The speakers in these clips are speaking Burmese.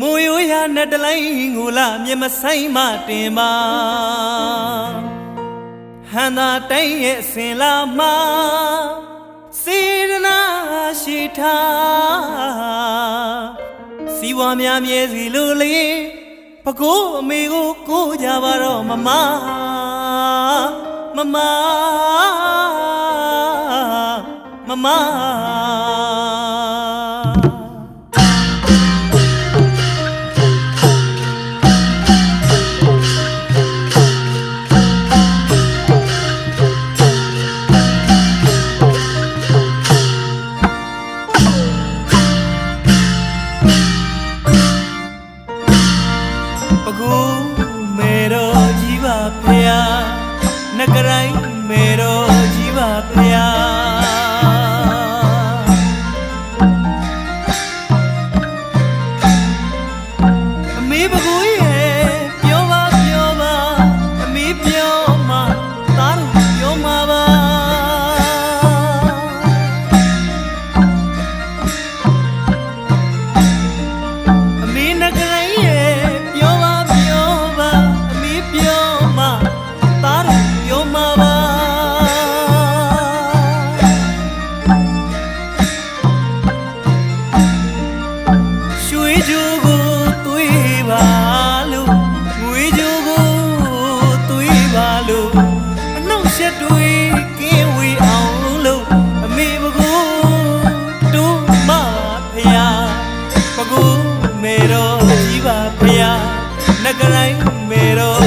မူရိုးရနဲ့တလိုင်းငူလာမြင်မဆိုင်မတင်ပါဟန်သာတိုင်းရဲ့အစင်လာမှာစေရနာရှိထားစီဝါများမြဲစီလိုလေပကိုးအမေကိုကိုးကြပါတော့မမမမမမ ကြီး နဂရိုင်းမေတော်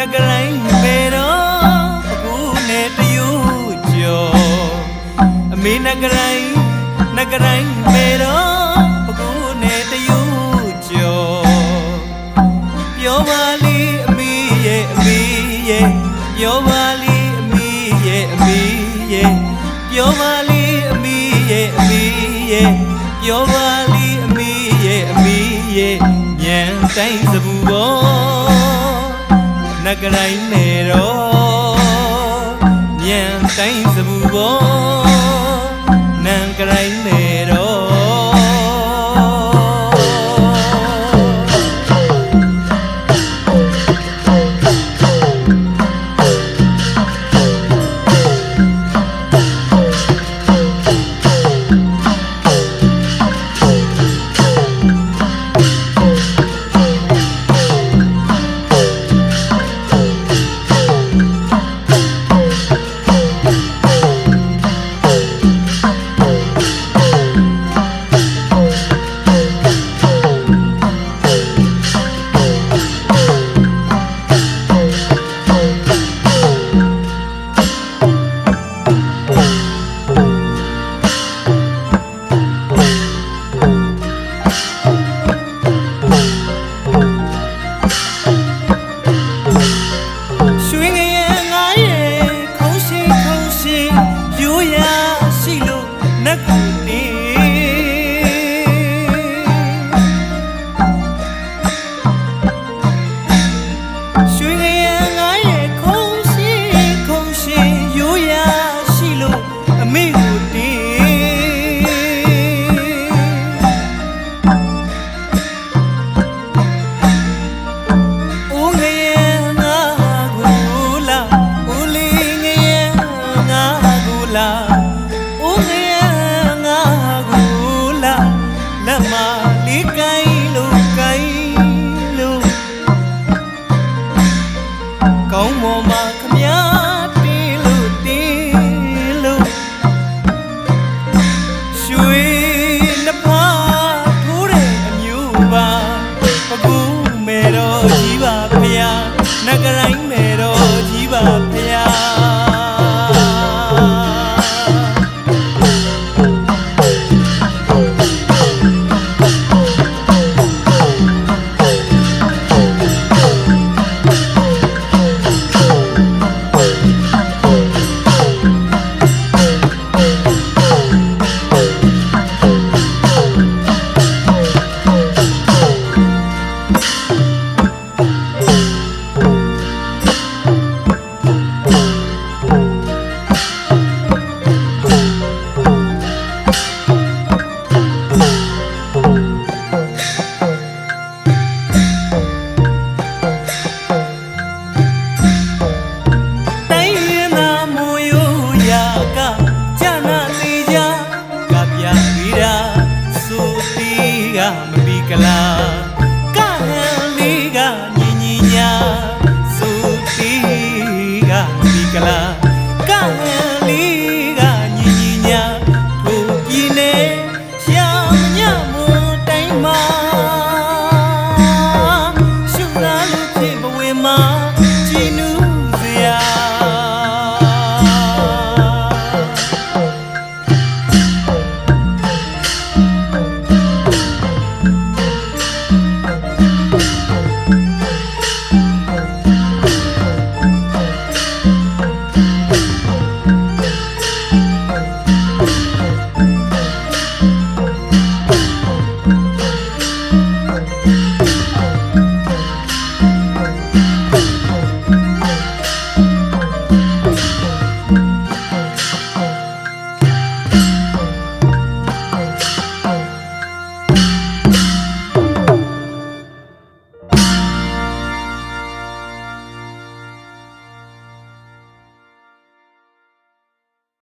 နဂရိုင်းမေတော်ပကူနဲ့တယူကျော်အမေနဂရိုင်းနဂရိုင်းမေတော်ပကူနဲ့တယူကျော်ပြောပါလေအမေရဲ့အမေရဲ့ပြောပါလေအမေရဲ့အမေရဲ့ပြောပါလေအမေရဲ့အမေရဲ့ပြောပါလေအမေရဲ့အမေရဲ့ညံတိုင်းစပူပေါ် နဂရိုင်းနေတော့ညံတိုင်းစပူပေါ်နံဂရိုင်းနေ cinema.